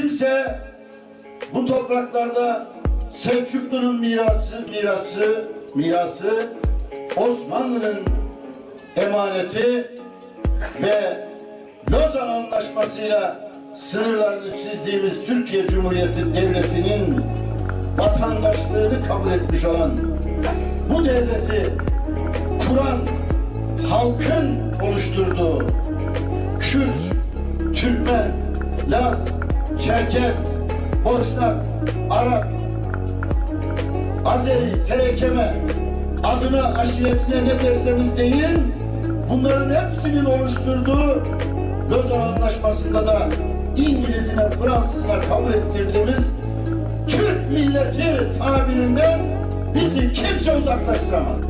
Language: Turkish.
Kimse bu topraklarda Selçuklu'nun mirası, mirası, mirası Osmanlı'nın emaneti ve Lozan Anlaşması'yla sınırlarını çizdiğimiz Türkiye Cumhuriyeti Devleti'nin vatandaşlığını kabul etmiş olan bu devleti kuran halkın oluşturduğu Kürt, Türkmen, Laz, Çerkez, Boşnak, Arap, Azeri, Terekeme adına aşiretine ne derseniz deyin bunların hepsinin oluşturduğu Lozan Anlaşması'nda da İngiliz'ine, Fransız'ına kabul ettirdiğimiz Türk milleti tabirinden bizi kimse uzaklaştıramaz.